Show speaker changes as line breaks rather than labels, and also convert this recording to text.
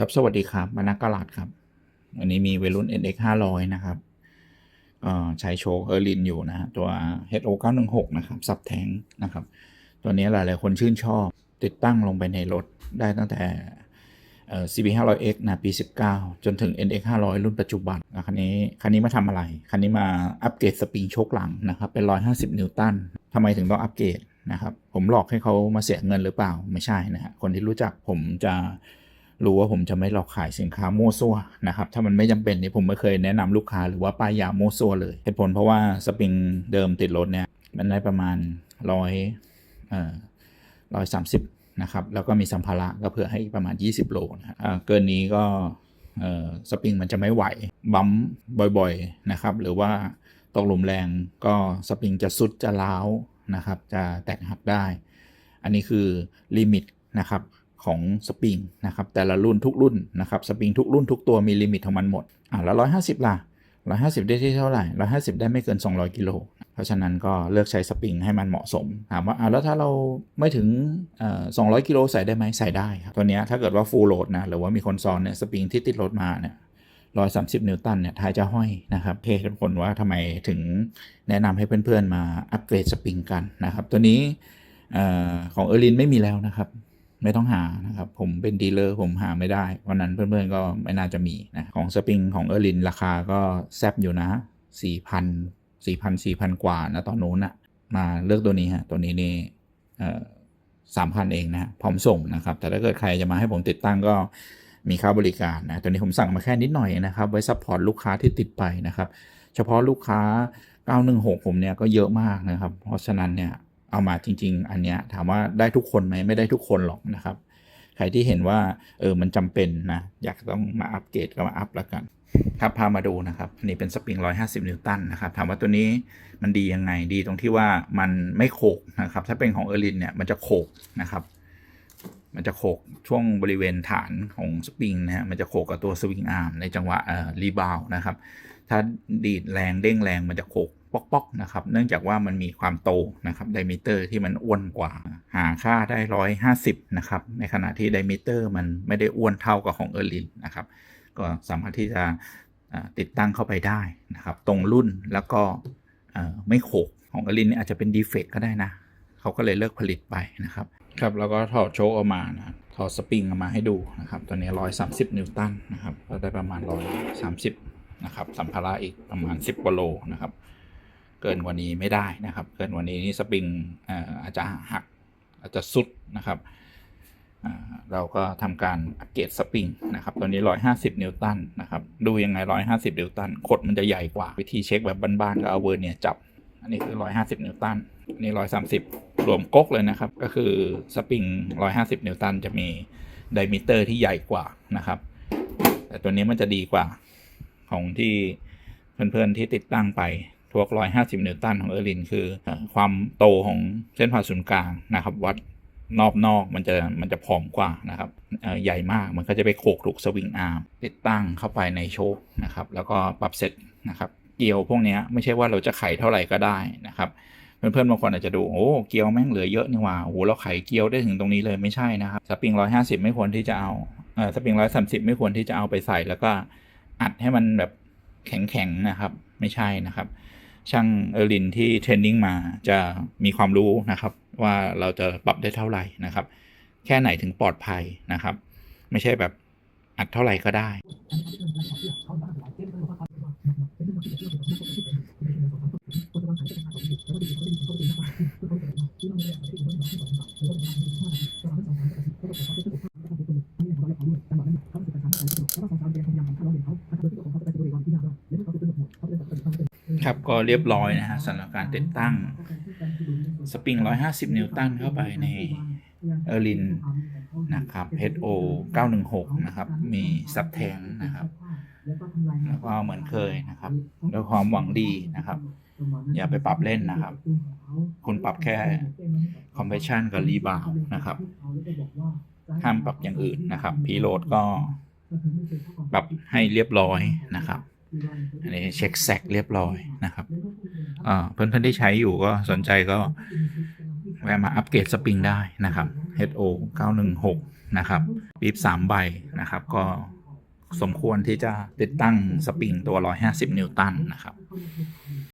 ครับสวัสดีครับมานักกลาดครับวันนี้มีเวรุ่น NX 500 นะครับใช้โชว์เออร์ลินอยู่นะ ตัว HO 916นะครับสับแทงนะครับ ตัวนี้หลาย ๆ คนชื่นชอบติดตั้งลงไปในรถได้ตั้งแต่เอ่อ CB 500X นะปี 19 จนถึง NX 500 รุ่นปัจจุบันนะคันนี้คันนี้มาทำอะไร คันนี้มาอัปเกรดสปริงโชคหลังนะครับเป็น 150 นิวตันทำไมถึงต้องอัปเกรดนะครับผมหลอกให้เขามาเสียเงินหรือเปล่าไม่ใช่นะฮะคนที่รู้จักผมจะ รู้ว่าผมจะไม่หลอกขายสินค้าโม้ซั่วนะครับ ถ้ามันไม่จำเป็นนี่ผมไม่เคยแนะนำลูกค้าหรือว่าป้ายยาโม้ซั่วเลยเหตุผลเพราะว่าสปริงเดิมติดรถเนี่ยมันได้ประมาณร้อยเอ่อร้อยสามสิบนะครับ แล้วก็มีสัมภาระก็เผื่อให้ประมาณ 20 โลนะอ่าเกินนี้ก็เอ่อสปริงมันจะไม่ไหว บัมบ่อยๆนะครับ หรือว่าตกหลุมแรงก็สปริงจะสุดจะล้าวนะครับ จะแตกหักได้ อันนี้คือลิมิตนะครับ ของสปริงนะครับแต่ละรุ่นทุกรุ่นนะครับสปริงทุกรุ่นทุกตัวมีลิมิตของมันหมดอะแล้ว150ล่ะ150ได้ที่เท่าไหร่150ได้ไม่เกิน200กิโลเพราะฉะนั้นก็เลือกใช้สปริงให้มันเหมาะสมถามว่าอะแล้วถ้าเราไม่ถึงเอ่อ200กิโลใส่ได้ไหมใส่ได้ครับตัวเนี้ยถ้าเกิดว่า full load นะหรือว่ามีคนซ้อนเนี่ยสปริงที่ติดรถมาเนี่ย130นิวตันเนี่ยท้ายจะห้อยนะครับเพจผลว่าทำไมถึงแนะนำให้เพื่อนๆมาอัปเกรดสปริงกันนะครับ ตัวนี้ของเออร์ลินไม่มีแล้วนะครับ ไม่ต้องหานะครับ ผมเป็นดีลเลอร์ผมหาไม่ได้ วันนั้นเพื่อนๆก็ไม่น่าจะมีนะของสปริงของเออร์ลินราคาก็แซบอยู่นะ 4,000 4,000 4,000 กว่านะตอนนู้นอะมาเลือกตัวนี้ฮะตัวนี้นี่สามพันเองนะพร้อมส่งนะครับ แต่ถ้าเกิดใครจะมาให้ผมติดตั้งก็มีค่าบริการนะตัวนี้ผมสั่งมาแค่นิดหน่อยนะครับ ไว้ซัพพอร์ตลูกค้าที่ติดไปนะครับ เฉพาะลูกค้า 916 ผมเนี่ยก็เยอะมากนะครับ เพราะฉะนั้นเนี่ย เอามาจริง ๆ อันเนี้ยถามว่าได้ทุกคนไหมไม่ได้ทุกคนหรอกนะครับ ใครที่เห็นว่าเออมันจำเป็นนะอยากต้องมาอัปเกรดก็มาอัพแล้วกันครับพามาดูนะครับอันนี้เป็นสปริง 150 นิวตันนะครับถามว่าตัวนี้มันดียังไงดีตรงที่ว่ามันไม่โขกนะครับ ถ้าเป็นของเออรินเนี่ยมันจะโขกนะครับ มันจะโขกช่วงบริเวณฐานของสปริงนะฮะมันจะโขกกับตัวสวิงอาร์มในจังหวะเอ่อรีบาวนะครับ ถ้าดีดแรงเด้งแรงมันจะโขก ป๊อกๆนะครับ เนื่องจากว่ามันมีความโตนะครับไดมิเตอร์ที่มันอ้วนกว่าหาค่าได้ร้อยห้าสิบนะครับในขณะที่ไดมิเตอร์มันไม่ได้อ้วนเท่ากับของเออร์ลินนะครับก็สามารถที่จะติดตั้งเข้าไปได้นะครับ ตรงรุ่นแล้วก็ไม่โขกของเออร์ลินนี่อาจจะเป็นดีเฟกก็ได้นะเขาก็เลยเลิกผลิตไปนะครับครับแล้วก็ถอดโชคออกมานะถอดสปริงออกมาให้ดูนะครับตัวนี้130นิวตันนะครับก็ได้ประมาณ130นะครับสัมภาระอีกประมาณ10กิโลนะครับ เกินกว่านี้ไม่ได้นะครับ เกินกว่านี้นี่สปริงอาจจะหักอาจจะสุดนะครับเราก็ทำการอัเกรดสปริงนะครับตัวนี้ 150 นิวตันนะครับดูยังไง 150 นิวตันขดมันจะใหญ่กว่า วิธีเช็คแบบบ้านๆก็เอาเวอร์เนี่ยจับ อันนี้คือ 150 นิวตันอันนี้ 130 รวมก๊กเลยนะครับ ก็คือสปริง 150 นิวตันจะมีไดมิเตอร์ที่ใหญ่กว่านะครับ แต่ตัวนี้มันจะดีกว่าของที่เพื่อนๆที่ติดตั้งไป ทวก150นิวตันของเออร์ลินคือความโตของเส้นผ่าศูนย์กลางนะครับ วัดนอบนอกมันจะมันจะผอมกว่านะครับใหญ่มากมันก็จะไปโขกถูกสวิงอาร์มติดตั้งเข้าไปในโชคนะครับ แล้วก็ปรับเสร็จนะครับเกลียวพวกนี้ไม่ใช่ว่าเราจะไขเท่าไหร่ก็ได้นะครับเพื่อนๆบางคนอาจจะดูโอ้เกลียวแม่งเหลือเยอะนี่หว่าโอ้โหเราไขเกลียวได้ถึงตรงนี้เลยไม่ใช่นะครับสปริงร้อยห้าสิบไม่ควรที่จะเอาเออสปริงร้อยสามสิบไม่ควรที่จะเอาไปใส่ แล้วก็อัดให้มันแบบแข็งๆนะครับ ไม่ใช่นะครับ ช่างเออรินที่เทรนนิ่งมาจะมีความรู้นะครับ ว่าเราจะปรับได้เท่าไหร่นะครับ แค่ไหนถึงปลอดภัยนะครับ ไม่ใช่แบบอัดเท่าไหร่ก็ได้ ครับก็เรียบร้อยนะฮะสำหรับการติดตั้งสปริง 150 นิวตันเข้าไปในเออร์ลินนะครับ HO 916 นะครับ มีซับแทงนะครับ แล้วก็เหมือนเคยนะครับด้วยความหวังดีนะครับ อย่าไปปรับเล่นนะครับ คุณปรับแค่ compression กับ rebound นะครับ ห้ามปรับอย่างอื่นนะครับพีโหลดก็ปรับให้เรียบร้อยนะครับ อันนี้เช็คแซกเรียบร้อยนะครับอ่าเพื่อนๆที่ใช้อยู่ก็สนใจก็แวะมาอัปเกรดสปริงได้นะครับ HO 916 นะครับปี๊บสามใบนะครับ ก็สมควรที่จะติดตั้งสปริงตัว 150 นิวตันนะครับ